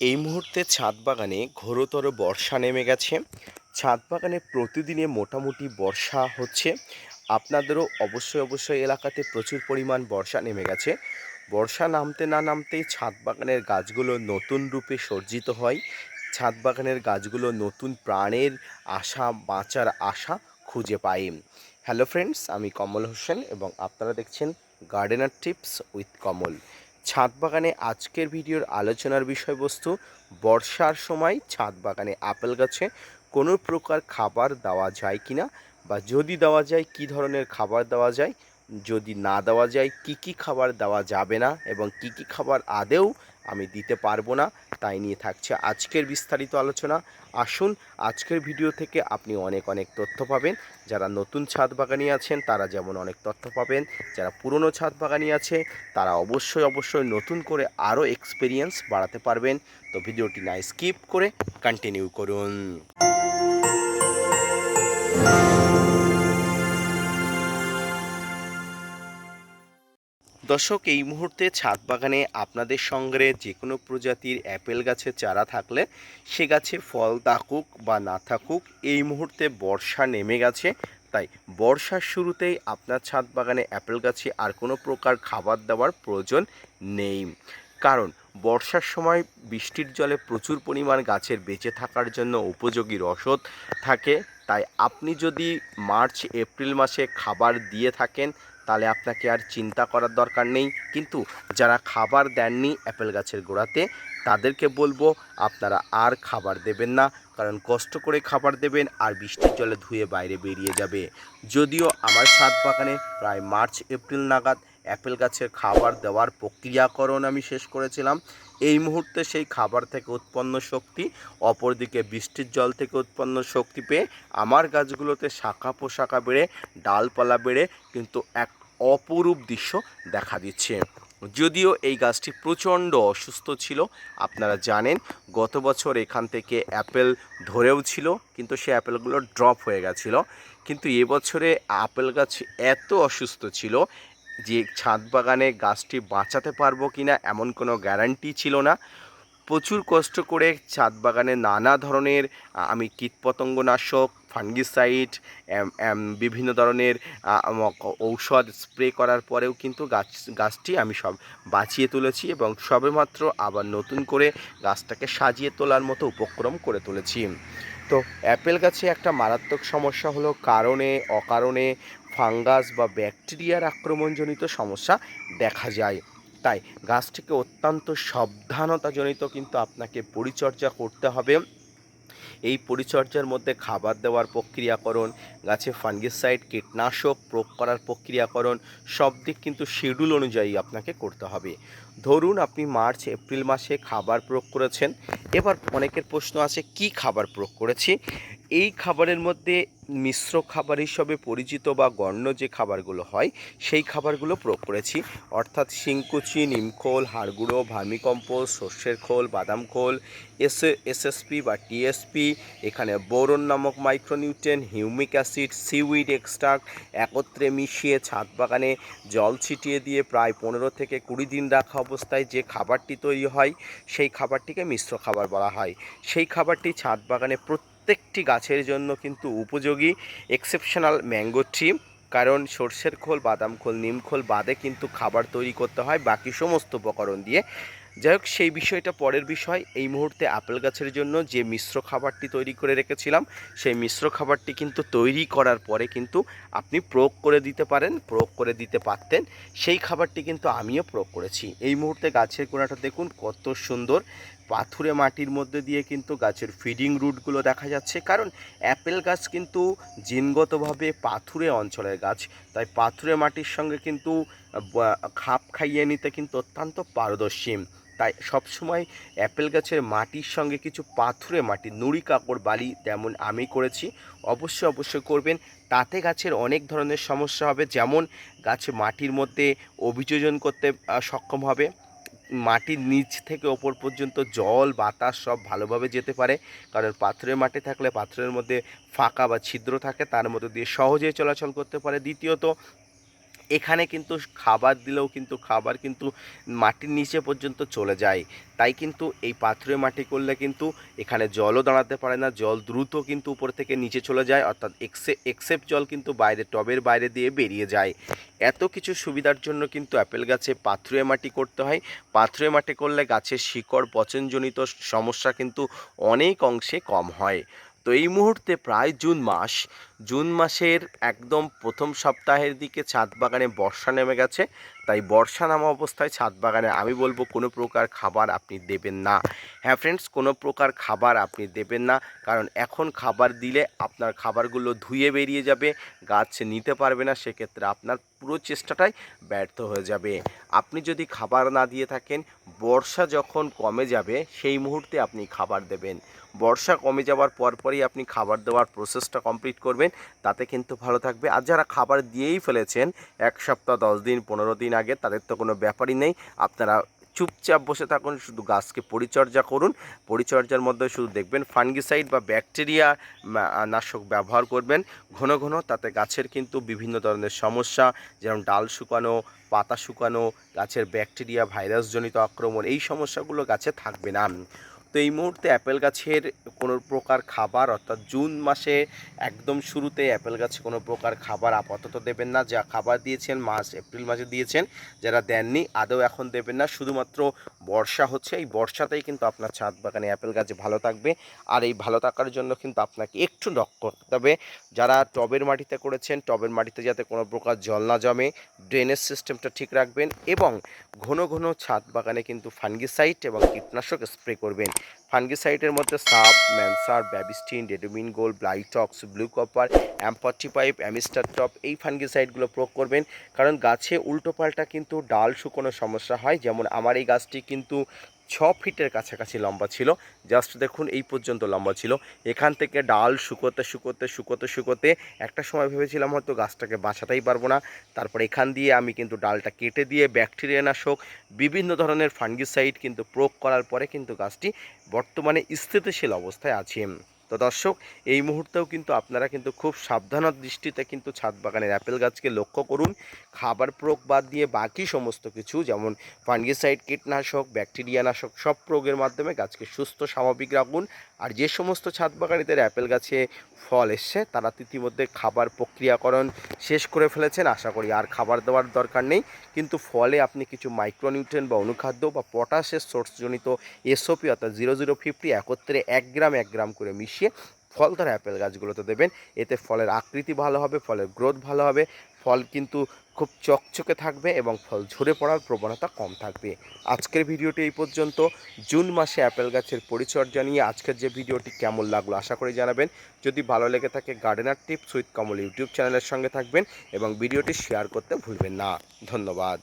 এই মুহূর্তে ছাদ বাগানে ঘোরতর বর্ষা নেমে গেছে। ছাদ বাগানে প্রতিদিনে মোটামুটি বর্ষা হচ্ছে। আপনাদেরও অবশ্যই অবশ্যই এলাকাতে প্রচুর পরিমাণ বর্ষা নেমে গেছে। বর্ষা নামতে না নামতেই ছাদ বাগানের গাছগুলো নতুন রূপে সজ্জিত হয়। ছাদ বাগানের গাছগুলো নতুন প্রাণের আশা, বাঁচার আশা খুঁজে পাই। হ্যালো ফ্রেন্ডস আমি কমল হোসেন এবং আপনারা দেখছেন গার্ডেনার টিপস উইথ কমল। ছাদ বাগানে আজকের ভিডিওর আলোচনার বিষয়বস্তু, বর্ষার সময় ছাদ বাগানে আপেল গাছে কোনো প্রকার খাবার দেওয়া যায় কি না বা যদি দেওয়া যায়, কি ধরনের খাবার দেওয়া যায়? যদি না দেওয়া যায়, কি কি খাবার দেওয়া যাবে না এবং কি কি খাবার আদেও আমি দিতে পারব না, তাই নিয়ে থাকছে আজকের বিস্তারিত আলোচনা। আসুন, আজকের ভিডিও থেকে আপনি অনেক অনেক তথ্য পাবেন। যারা নতুন ছাদ বাগানি আছেন, তারা যেমন অনেক তথ্য পাবেন, যারা পুরনো ছাদ বাগানি আছে, তারা অবশ্যই অবশ্যই নতুন করে আরও এক্সপিরিয়েন্স বাড়াতে পারবেন। তো ভিডিওটি না স্কিপ করে কন্টিনিউ করুন। দর্শক, এই মুহূর্তে ছাদ বাগানে আপনাদের সঙ্গে যে কোনো প্রজাতির অ্যাপেল গাছের চারা থাকলে সে গাছে ফল থাকুক বা না থাকুক, এই মুহূর্তে বর্ষা নেমে গেছে। তাই বর্ষার শুরুতেই আপনার ছাদ বাগানে অ্যাপেল গাছে আর কোনো প্রকার খাবার দেওয়ার প্রয়োজন নেই। কারণ বর্ষার সময় বৃষ্টির জলে প্রচুর পরিমাণ গাছের বেঁচে থাকার জন্য উপযোগী রসদ থাকে। তাই আপনি যদি মার্চ, এপ্রিল মাসে খাবার দিয়ে থাকেন তাহলে আপনাকে আর চিন্তা করার দরকার নেই। কিন্তু যারা খাবার দেননি অ্যাপেল গাছের গোড়াতে, তাদেরকে বলব আপনারা আর খাবার দেবেন না, কারণ কষ্ট করে খাবার দেবেন আর বৃষ্টির জলে ধুয়ে বাইরে বেরিয়ে যাবে। যদিও আমার ছাদ বাগানে প্রায় মার্চ, এপ্রিল নাগাদ অ্যাপেল গাছের খাবার দেওয়ার প্রক্রিয়াকরণ আমি শেষ করেছিলাম। এই মুহূর্তে সেই খাবার থেকে উৎপন্ন শক্তি, অপরদিকে বৃষ্টির জল থেকে উৎপন্ন শক্তি পেয়ে আমার গাছগুলোতে শাখা পোশাখা বেড়ে, ডালপালা বেড়ে, কিন্তু এক অপরূপ দৃশ্য দেখা দিচ্ছে। যদিও এই গাছটি প্রচণ্ড অসুস্থ ছিল, আপনারা জানেন, গত বছর এখান থেকে অ্যাপেল ধরেও ছিল, কিন্তু সে অ্যাপেলগুলো ড্রপ হয়ে গেছিল। কিন্তু এবছরে আপেল গাছ এত অসুস্থ ছিল যে ছাদ বাগানে গাছটি বাঁচাতে পারব কি না এমন কোনো গ্যারান্টি ছিল না। প্রচুর কষ্ট করে ছাদ বাগানে নানা ধরনের আমি কীটপতঙ্গনাশক ফাঙ্গিসাইড বিভিন্ন ধরনের ঔষধ স্প্রে করার পরেও কিন্তু গাছ, গাছটি আমি সব বাঁচিয়ে তুলেছি এবং সবেমাত্র আবার নতুন করে গাছটাকে সাজিয়ে তোলার মতো উপক্রম করে তুলেছি। তো অ্যাপেল গাছে একটা মারাত্মক সমস্যা হলো কারণে, অকারণে ফাঙ্গাস বা ব্যাকটেরিয়ার আক্রমণজনিত সমস্যা দেখা যায়। তাই গাছটিকে অত্যন্ত সাবধানতাজনিত কিন্তু আপনাকে পরিচর্যা করতে হবে। এই পরিচর্যার মধ্যে খাবার দেওয়ার প্রক্রিয়াকরণ, গাছে ফাঙ্গিসাইড, কীটনাশক প্রয়োগ করার প্রক্রিয়াকরণ, সব দিক কিন্তু শিডিউল অনুযায়ী আপনাকে করতে হবে। ধরুন আপনি মার্চ, এপ্রিল মাসে খাবার প্রয়োগ করেছেন, এবার অনেকের প্রশ্ন আছে, কি খাবার প্রয়োগ করেছি? এই খাবারের মধ্যে মিশ্র খাবার হিসাবে পরিচিত বা গণ্য যে খাবারগুলো হয়, সেই খাবারগুলো প্রয়োগ করেছি। অর্থাৎ শিংকুচি, নিমখোল, হাড়গুঁড়ো, ভার্মিকম্পোস্ট, সর্ষের খোল, বাদাম খোল, এস এসএসপি বা টিএসপি এখানে বোরন নামক micronutrient, humic acid, seaweed extract একত্রে মিশিয়ে ছাদ বাগানে জল ছিটিয়ে দিয়ে প্রায় পনেরো থেকে কুড়ি দিন রাখা অবস্থায় যে খাবারটি তৈরি হয়, সেই খাবারটিকে মিশ্র খাবার বলা হয়। সেই খাবারটি ছাদ বাগানে প্রত্যেকটি গাছের জন্য কিন্তু উপযোগী এক্সেপশনাল ম্যাঙ্গো ট্রি কারণ সর্ষের খোল, বাদাম খোল, নিম খোল বাদে কিন্তু খাবার তৈরি করতে হয় বাকি সমস্ত উপকরণ দিয়ে। যাই হোক, সেই বিষয়টা পরের বিষয়। এই মুহূর্তে আপেল গাছের জন্য যে মিশ্র খাবারটি তৈরি করে রেখেছিলাম, সেই মিশ্র খাবারটি কিন্তু তৈরি করার পরে কিন্তু আপনি প্রয়োগ করে দিতে পারেন, প্রয়োগ করে দিতে পারতেন। সেই খাবারটি কিন্তু আমিও প্রয়োগ করেছি। এই মুহূর্তে গাছের গোড়াটা দেখুন, কত সুন্দর। পাথুরে মাটির মধ্যে দিয়ে কিন্তু গাছের ফিডিং রুটগুলো দেখা যাচ্ছে। কারণ অ্যাপেল গাছ কিন্তু জিনগতভাবে পাথুরে অঞ্চলের গাছ। তাই পাথুরে মাটির সঙ্গে কিন্তু খাপ খাইয়ে নিতে কিন্তু অত্যন্ত পারদর্শী। তাই সবসময় অ্যাপেল গাছের মাটির সঙ্গে কিছু পাথুরে মাটি, নুড়ি কাপড় বালি তেমন আমি করেছি। অবশ্যই অবশ্যই করবেন। তাতে গাছের অনেক ধরনের সমস্যা হবে। যেমন গাছ মাটির মধ্যে অভিযোজন করতে সক্ষম হবে। মাটির নিচ থেকে ওপর পর্যন্ত জল, বাতাস সব ভালোভাবে যেতে পারে। কারণ পাথরের মাটি থাকলে পাথরের মধ্যে ফাঁকা বা ছিদ্র থাকে, তার মধ্যে দিয়ে সহজেই চলাচল করতে পারে। দ্বিতীয়ত এখানে কিন্তু খাবার দিলেও কিন্তু খাবার কিন্তু মাটির নিচে পর্যন্ত চলে যায়। তাই কিন্তু এই পাথুরে মাটি করলে কিন্তু এখানে জলও দাঁড়াতে পারে না, জল দ্রুত কিন্তু উপর থেকে নিচে চলে যায়, অর্থাৎ এক্সে, এক্সেপ্ট জল কিন্তু বাইরে, টবের বাইরে দিয়ে বেরিয়ে যায়। এত কিছু সুবিধার জন্য কিন্তু অ্যাপেল গাছে পাথুরে মাটি করতে হয়। পাথুরে মাটি করলে গাছের শিকড় পচনজনিত সমস্যা কিন্তু অনেক অংশে কম হয়। তো এই মুহূর্তে প্রায় জুন মাস জুন মাসের একদম প্রথম সপ্তাহের দিকে ছাদ বাগানে বর্ষা নেমে গেছে। তাই বর্ষা নামা অবস্থায় ছাদ বাগানে আমি বলব কোনো প্রকার খাবার আপনি দেবেন না। হ্যাঁ ফ্রেন্ডস কোনো প্রকার খাবার আপনি দেবেন না। কারণ এখন খাবার দিলে আপনার খাবারগুলো ধুয়ে বেরিয়ে যাবে, গাছ নিতে পারবে না, সেক্ষেত্রে আপনার পুরো চেষ্টাটাই ব্যর্থ হয়ে যাবে। আপনি যদি খাবার না দিয়ে থাকেন, বর্ষা যখন কমে যাবে, সেই মুহূর্তে আপনি খাবার দেবেন। বর্ষা কমে যাওয়ার পরপরই আপনি খাবার দেওয়ার প্রসেসটা কমপ্লিট করবেন। তাতে কিন্তু ভালো থাকবে। আর যারা খাবার দিয়েই ফেলেছেন, এক সপ্তাহ, দশ দিন, পনেরো দিন আগে, তাদের তো কোনো ব্যাপারই নেই। আপনারা চুপচাপ বসে থাকুন, শুধু গাছকে পরিচর্যা করুন। পরিচর্যার মধ্যে শুধু দেখবেন ফাঙ্গিসাইড বা ব্যাকটেরিয়া নাশক ব্যবহার করবেন। ঘন ঘন তাতে গাছের কিন্তু বিভিন্ন ধরনের সমস্যা, যেমন ডাল শুকানো, পাতা শুকানো, গাছের ব্যাকটেরিয়া, ভাইরাসজনিত আক্রমণ, এই সমস্যাগুলো গাছে থাকবে না। তো এই মুহূর্তে অ্যাপেল গাছের কোনো প্রকার খাবার অর্থাৎ জুন মাসে একদম শুরুতে অ্যাপেল গাছে কোনো প্রকার খাবার আপাতত দেবেন না। যা খাবার দিয়েছেন মাস, এপ্রিল মাসে দিয়েছেন, যারা দেননি আদৌ এখন দেবেন না। শুধুমাত্র বর্ষা হচ্ছে, এই বর্ষাতেই কিন্তু আপনার ছাদ বাগানে অ্যাপেল গাছ ভালো থাকবে। আর এই ভালো থাকার জন্য কিন্তু আপনাকে একটু লক্ষ্য করতে হবে। যারা টবের মাটিতে করেছেন, টবের মাটিতে যাতে কোনো প্রকার জল না জমে, ড্রেনেজ সিস্টেমটা ঠিক রাখবেন এবং ঘন ঘন ছাদ বাগানে কিন্তু ফাঙ্গিসাইড এবং কীটনাশক স্প্রে করবেন। ফাঙ্গিসাইডের মধ্যে সাপ, ম্যানসার, Bavistin, ডেডোমিন, gold Blitox blue copper অ্যাম্পটি পাইপ অ্যামিস্টার টপ, এই ফাঙ্গিসাইডগুলো প্রয়োগ করবেন। কারণ গাছে উল্টোপাল্টা কিন্তু ডাল শুকোনো সমস্যা হয়। যেমন আমার এই গাছটি কিন্তু ছ ফিটের কাছাকাছি লম্বা ছিল। জাস্ট দেখুন, এই পর্যন্ত লম্বা ছিল। এখান থেকে ডাল শুকোতে শুকোতে শুকোতে শুকোতে একটা সময় ভেবেছিলাম হয়তো গাছটাকে বাঁচাতেই পারব না। তারপর এখান দিয়ে আমি কিন্তু ডালটা কেটে দিয়ে ব্যাকটেরিয়া নাশক বিভিন্ন ধরনের ফাঙ্গিসাইড কিন্তু প্রয়োগ করার পরে কিন্তু গাছটি বর্তমানে স্থিতিশীল অবস্থায় আছে। তো দর্শক, এই মুহূর্তেও কিন্তু আপনারা কিন্তু খুব সাবধানত দৃষ্টিতে কিন্তু ছাদ বাগানের অ্যাপেল গাছকে লক্ষ্য করুন। খাবার প্রয়োগ বাদ দিয়ে বাকি সমস্ত কিছু, যেমন ফাঙ্গিসাইড কীটনাশক ব্যাকটেরিয়া নাশক সব প্রয়োগের মাধ্যমে গাছকে সুস্থ, স্বাভাবিক রাখুন। আর যে সমস্ত ছাদ বাগানিদের অ্যাপেল গাছে ফল এসছে, তারা ইতিমধ্যে খাবার প্রক্রিয়াকরণ শেষ করে ফেলেছেন, আশা করি। আর খাবার দেওয়ার দরকার নেই, কিন্তু ফলে আপনি কিছু মাইক্রোনিউট্রেন বা অনুখাদ্য বা পটাশের সোর্সজনিত এসওপি অর্থাৎ জিরো জিরো ফিফটি একত্রে এক গ্রাম এক গ্রাম করে মিশিয়ে ফল ধরা অ্যাপেল গাছগুলোতে দেবেন। এতে ফলের আকৃতি ভালো হবে, ফলের গ্রোথ ভালো হবে। ফল কিন্তু খুব চকচকে থাকবে এবং ফল ঝরে পড়ার প্রবণতা কম থাকবে। আজকের ভিডিওটি এই পর্যন্ত। জুন মাসে অ্যাপেল গাছের পরিচর্যা নিয়ে আজকের যে ভিডিওটি কেমন লাগল আশা করি জানাবেন। যদি ভালো লেগে থাকে gardener tips with Kamal YouTube চ্যানেলের সঙ্গে থাকবেন এবং ভিডিওটি শেয়ার করতে ভুলবেন না। ধন্যবাদ।